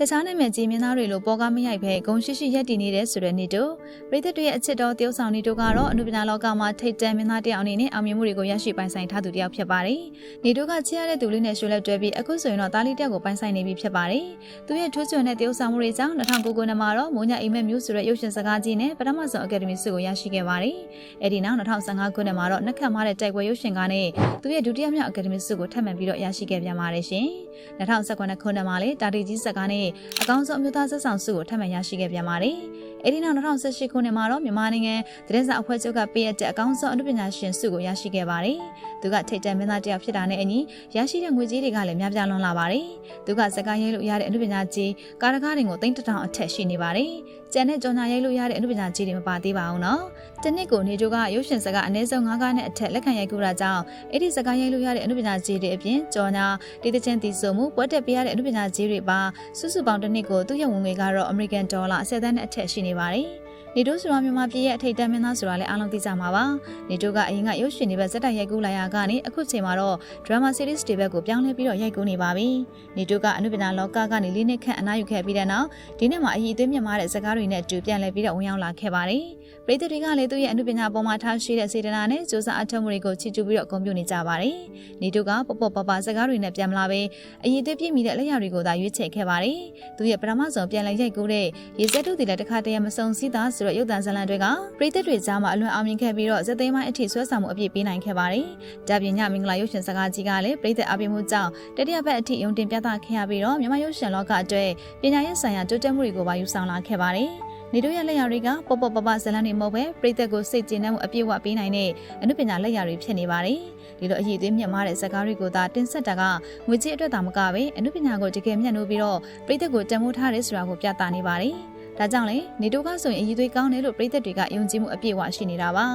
တခြားနာမည်ကြီးမင်းသားတွေလိုပေါ်ကားမရိုက်ဘဲဂုံရှိရှိရက်တည်နေတဲ့ဆိုတဲ့နေတိုပရိသတ်တွေရဲ့အချစ်တော်တယောက်ဆောင်နေတိုကတော့အနုပညာလောကမှာထိတ်တန့်မင်းသားတယောက်အနေနဲ့အောင်မြင်မှုတွေကိုရရှိပိုင်ဆိုင်ထားသူတယောက်ဖြစ်ပါတယ်။နေတိုကချစ်ရတဲ့သူလေးနဲ့ရွှေလက်တွဲပြီးအခုဆိုရင်တော့တားလေးတယောက်ကိုပိုင်ဆိုင်နေပြီဖြစ်ပါတယ်။သူရဲ့ထူးချွန်တဲ့တယောက်ဆောင်မှုတွေကြောင့်2009ခုနှစ်မှာတော့မိုးညအိမ်မက်မျိုးဆိုတဲ့ရုပ်ရှင်စကားကြီးနဲ့ပထမဆုံးအကယ်ဒမီဆုကိုရရှိခဲ့ပါတယ်။အဲဒီနောက်2015ခုနှစ်မှာတော့နှက်ခတ်မားတဲ့တိုက်ပွဲရုပ်ရှင်ကားနဲ့သူရဲ့ဒုတိယမြောက်အကယ်ဒမီဆုကိုထပ်မံပြီးတော့ရရှိခဲ့ပြန်ပါတယ်ရှင်။2019ခုနှစ်မှာလေတာတီကြီးစကားနဲ့အကောင်းဆုံးအမျိုးသားဆက်ဆောင်ဆုကိုထပ်မံရရှိခဲ့ပြန်ပါတယ်။အဲဒီနောက်2018ခုနှစ်မှာတော့မြန်မာနိုင်ငံသတင်းစာအဖွဲ့ချုပ်ကပေးအပ်တဲ့အကောင်းဆုံးအနုပညာရှင်ဆုကိုရရှိခဲ့ပါတယ်။သူကထိတ်တန့်မင်းသားတစ်ယောက်ဖြစ်တာနဲ့အညီရရှိတဲ့ငွေကြေးတွေကလည်းများပြားလွန်းလာပါတယ်။သူကစကားရေးလို့ရတဲ့အနုပညာကြီးကာရကားတွေကိုသိန်းတစ်ထောင်အထက်ရှိနေပါတယ်။ ကျန်တဲ့ကြော်ညာရိုက်လို့ရတဲ့အနုပညာကြီးတွေမပါသေးပါဘူးနော်။တနစ်ကိုနေတိုကရုပ်ရှင်စကားအနည်းဆုံး9ကားနဲ့အထက်လက်ခံရိုက်ကူတာကြောင့်အဲ့ဒီစကားရိုက်လို့ရတဲ့အနုပညာကြီးတွေအပြင်ကြော်ညာဒေသချင်းတည်ဆိုမှုပွဲတက်ပြရတဲ့အနုပညာကြီးတွေပါစုစုပေါင်းတစ်နှစ်ကိုသူ့ရဲ့ဝင်ငွေကတော့ American Dollar 10သန်းနဲ့အထက်ရှိနေပါတယ်။ နေတိုးဆိုတာမြန်မာပြည်ရဲ့အထိတ်တန်းမင်းသားဆိုတာလည်းအားလုံးသိကြမှာပါ။နေတိုးကအရင်ကရုပ်ရှင်တွေဘက်ဇက်တိုက်ရိုက်ကူးလာရကနေအခုချိန်မှာတော့ drama series တွေဘက်ကိုပြောင်းလဲပြီးတော့ရိုက်ကူးနေပါပြီ။နေတိုးကအနုပညာလောကကနေလေးနှစ်ခန့်အနားယူခဲ့ပြီးတဲ့နောက်ဒီနှစ်မှာအရင်အသွေးမြင့်မားတဲ့ဇာတ်ကားတွေနဲ့အတူပြန်လည်ပြီးတော့ဝင်ရောက်လာခဲ့ပါတယ်။ပရိသတ်တွေကလည်းသူ့ရဲ့အနုပညာပေါ်မှာထားရှိတဲ့စေတနာနဲ့စူးစမ်းအထောက်မှုတွေကိုချီးကျူးပြီးတော့အကုန်ပြုနေကြပါတယ်။နေတိုးကပေါ့ပေါ့ပပဇာတ်ကားတွေနဲ့ပြန်မလာပဲအရင်အသွေးပြည့်မီတဲ့လက်ရာတွေကိုသာရွေးချယ်ခဲ့ပါတယ်။သူရဲ့ပထမဆုံးပြန်လည်ရိုက်ကူးတဲ့ရေစက်တို့တွေလည်းတစ်ခါတည်းမစုံစည်းသားဆိုတဲ့ရုပ်သံဇာတ်လမ်းတွေကပရိသတ်တွေကြားမှာအလွန်အောင်မြင်ခဲ့ပြီးတော့ဇက်သိမ်းပိုင်းအထိဆွဲဆောင်မှုအပြည့်ပေးနိုင်ခဲ့ပါတယ်။ဒါပြင်ညမင်္ဂလာရုပ်ရှင်စကားကြီးကလည်းပရိသတ်အပိမှုကြောင့်တတိယပတ်အထိယုံတင်ပြသခဲ့ရပြီးတော့မြန်မာရုပ်ရှင်လောကအတွက်ပညာရေးဆိုင်ရာတိုးတက်မှုတွေကိုပါယူဆောင်လာခဲ့ပါတယ်။နေတို့ရဲ့လက်ရာတွေကပေါ့ပေါ့ပပဇလန်တွေမဟုတ်ပဲပရိသတ်ကိုစိတ်ကျဉ်နှံ့မှုအပြည့်အဝပေးနိုင်တဲ့အမှုပညာလက်ရာတွေဖြစ်နေပါတယ်။ဒီလိုအရေးသွေးမြတ်မားတဲ့ဇာတ်ကားတွေကိုသာတင်ဆက်တာကငွေကြေးအတွက်သာမကပဲအမှုပညာကိုတကယ်မျှနှိုးပြီးတော့ပရိသတ်ကိုတန်ဖိုးထားတယ်ဆိုတာကိုပြသနေပါတယ်။ ဒါကြောင့်လေနေတိုကဆိုရင်အည်သွေးကောင်းတယ်လို့ပြည်သက်တွေကယုံကြည်မှုအပြည့်အဝရှိနေတာပါ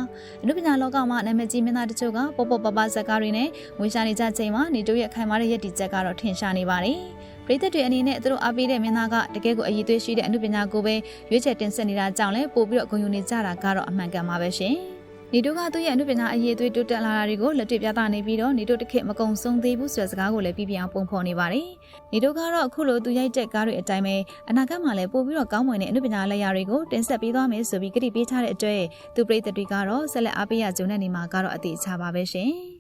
အနုပညာလောကမှာနာမည်ကြီးမင်းသားတချို့ကပေါ့ပေါ့ပပဇက်ကားတွေနဲ့ငွေရှာနေကြချိန်မှာနေတိုရဲ့ခိုင်မာတဲ့ရည်တည်ချက်ကတော့ထင်ရှားနေပါတယ်ပြည်သက်တွေအနေနဲ့သူတို့အားပေးတဲ့မင်းသားကတကယ်ကိုအည်သွေးရှိတဲ့အနုပညာကိုပဲရွေးချယ်တင်ဆက်နေတာကြောင့်လဲပို့ပြီးတော့ဂုဏ်ယူနေကြတာကတော့အမှန်ကန်ပါပဲရှင် နေတိုကသူ့ရဲ့အမှုပညာအရေးသွေးတိုးတက်လာတာတွေကိုလက်တွေ့ပြသနေပြီးတော့နေတိုတစ်ခေတ်မကုံဆုံးသေးဘူးဆိုတဲ့စကားကိုလည်းပြပြအောင်ပုံဖော်နေပါတယ်။နေတိုကတော့အခုလိုသူရိုက်တဲ့ကားတွေအတိုင်းပဲအနာဂတ်မှာလည်းပို့ပြီးတော့ကောင်းမွန်တဲ့အမှုပညာလက်ရာတွေကိုတင်ဆက်ပေးသွားမယ်ဆိုပြီးကြိပေးထားတဲ့အတွက်သူပရိသတ်တွေကတော့ဆက်လက်အားပေးရကြုံတဲ့နေမှာကတော့အသေးချပါပဲရှင်။